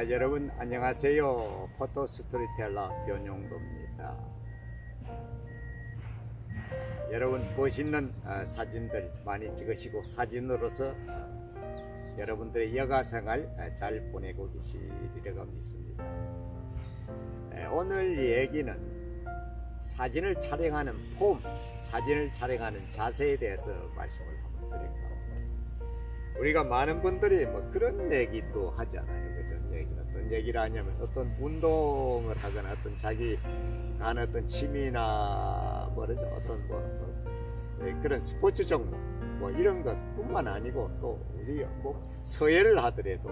아, 여러분 안녕하세요. 포토 스토리텔러 변용도입니다. 여러분 멋있는 아, 사진들 많이 찍으시고 사진으로서 아, 여러분들의 여가 생활 아, 잘 보내고 계시리라고 믿습니다. 에, 오늘 얘기는 사진을 촬영하는 폼, 사진을 촬영하는 자세에 대해서 말씀을 한번 드릴까 합니다. 우리가 많은 분들이 뭐 그런 얘기도 하잖아요. 그런 얘기 어떤 얘기를 하냐면 어떤 운동을 하거나 어떤 자기 하는 어떤 취미나 뭐라죠 어떤 뭐, 뭐 예, 그런 스포츠 종목 뭐 이런 것뿐만 아니고 또 우리 뭐 서예를 하더라도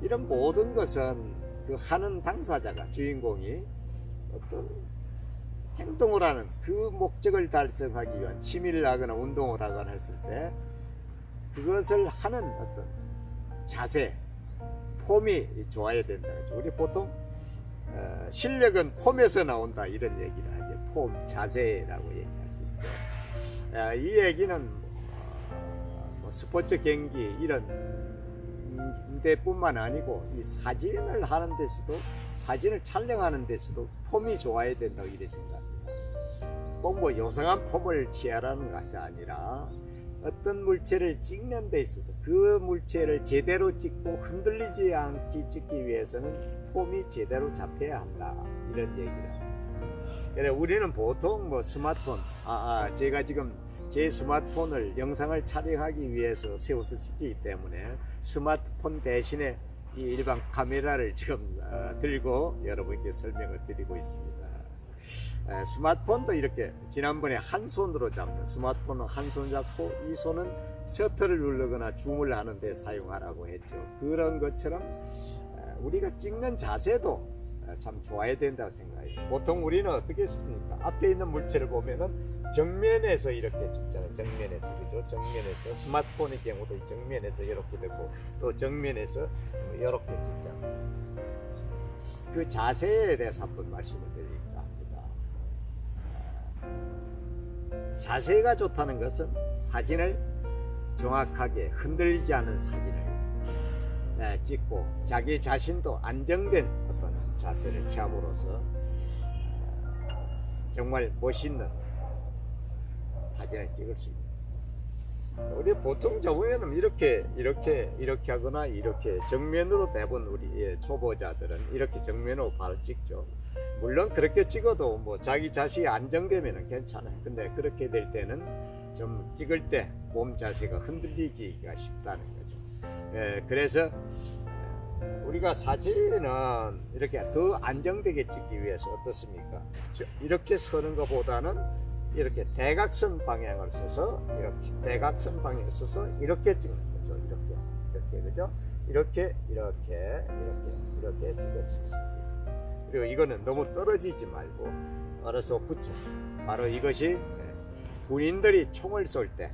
이런 모든 것은 그 하는 당사자가 주인공이 어떤 행동을 하는 그 목적을 달성하기 위한 취미를 하거나 운동을 하거나 했을 때 그것을 하는 어떤 자세, 폼이 좋아야 된다. 우리 보통 어, 실력은 폼에서 나온다 이런 얘기를 하죠. 폼, 자세라고 얘기할 수 있죠. 아, 이 얘기는 어, 뭐 스포츠 경기 이런 데뿐만 아니고 이 사진을 하는 데서도 사진을 촬영하는 데서도 폼이 좋아야 된다고 이래 생각합니다. 꼭뭐 요상한 폼을 취하라는 것이 아니라 어떤 물체를 찍는 데 있어서 그 물체를 제대로 찍고 흔들리지 않게 찍기 위해서는 폼이 제대로 잡혀야 한다 이런 얘기를. 그래 우리는 보통 뭐 스마트폰 아, 아 제가 지금 제 스마트폰을 영상을 촬영하기 위해서 세워서 찍기 때문에 스마트폰 대신에 이 일반 카메라를 지금 어, 들고 여러분께 설명을 드리고 있습니다. 에, 스마트폰도 이렇게 지난번에 한 손으로 잡는 스마트폰은 한 손 잡고 이 손은 셔터를 누르거나 줌을 하는데 사용하라고 했죠. 그런 것처럼 에, 우리가 찍는 자세도 에, 참 좋아야 된다고 생각해요. 보통 우리는 어떻게 했습니까? 앞에 있는 물체를 보면은 정면에서 이렇게 찍잖아요. 정면에서 그죠? 정면에서 스마트폰의 경우도 정면에서 이렇게 되고 또 정면에서 이렇게 찍잖아요. 그 자세에 대해서 한번 말씀을 드릴까 합 자세가 좋다는 것은 사진을 정확하게 흔들리지 않은 사진을 네, 찍고 자기 자신도 안정된 어떤 자세를 취함으로써 어, 정말 멋있는 사진을 찍을 수 있다. 우리 보통 저보면은 이렇게 이렇게 이렇게 하거나 이렇게 정면으로 대부분 우리 예, 초보자들은 이렇게 정면으로 바로 찍죠. 물론 그렇게 찍어도 뭐 자기 자신이 안정되면 괜찮아요. 근데 그렇게 될 때는 좀 찍을 때 몸 자세가 흔들리기가 쉽다는 거죠. 예, 그래서 우리가 사진은 이렇게 더 안정되게 찍기 위해서 어떻습니까? 저- 이렇게 서는 것보다는 이렇게 대각선 방향을 써서 이렇게 대각선 방향을 써서 이렇게 찍는 거죠. 이렇게 이렇게 그죠? 이렇게 이렇게 이렇게 이렇게 찍을 수 있습니다. 그리고 이거는 너무 떨어지지 말고 알아서 붙여서 바로 이것이 예, 군인들이 총을 쏠 때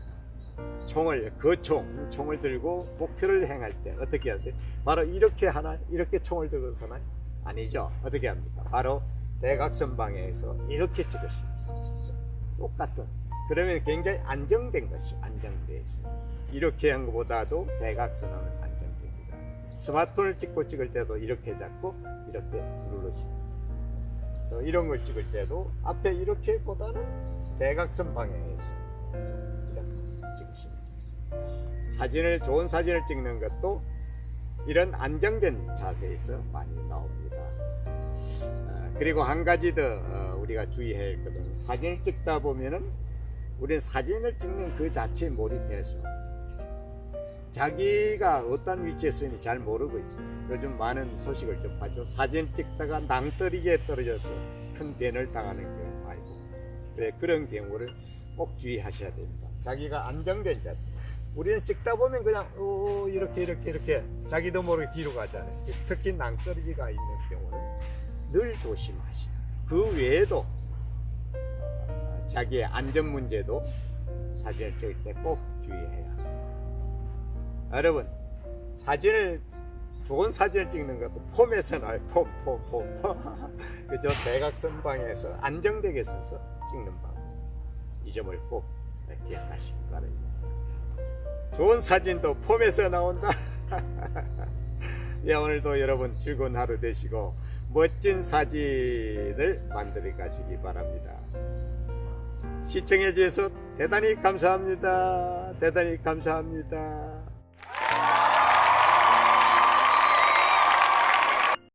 총을 그총 총을 들고 목표를 행할 때 어떻게 하세요? 바로 이렇게 하나 이렇게 총을 들고 서나요? 아니죠. 어떻게 합니까? 바로 대각선 방향에서 이렇게 찍을 수 있어요. 똑같은. 그러면 굉장히 안정된 것이 안정되어 있어요. 이렇게 한 것보다도 대각선은 안정됩니다. 스마트폰을 찍고 찍을 때도 이렇게 잡고 이렇게 누르시면 또 이런 걸 찍을 때도 앞에 이렇게 보다는 대각선 방향에서 이렇게 찍으시면 좋습니다. 사진을 좋은 사진을 찍는 것도 이런 안정된 자세에서 많이 나옵니다. 아, 그리고 한 가지 더 어, 우리가 주의해야 할 것은 사진을 찍다 보면은 우리는 사진을 찍는 그 자체에 몰입해서 자기가 어떤 위치에 있으니 잘 모르고 있어요. 요즘 많은 소식을 접하죠. 사진 찍다가 낭떠러지에 떨어져서 큰 변을 당하는 경우 봅니다. 그래, 그런 경우를 꼭 주의하셔야 됩니다. 자기가 안정된 자세. 우리는 찍다 보면 그냥 어, 이렇게 이렇게 이렇게 자기도 모르게 뒤로 가잖아요. 특히 낭떠러지가 있는 경우는 늘 조심하셔야. 그 외에도 어, 자기의 안전 문제도 사진을 찍을 때 꼭 주의해야 합니다. 여러분 사진을 좋은 사진을 찍는 것도 폼에서 나와요. 폼, 폼, 폼. 그저 대각선 방에서 안정되게 서서 찍는 방법. 이 점을 꼭 기억하시기 바랍니다. 좋은 사진도 폼에서 나온다. 예, 오늘도 여러분 즐거운 하루 되시고 멋진 사진을 만들어 가시기 바랍니다. 시청해 주셔서 대단히 감사합니다. 대단히 감사합니다.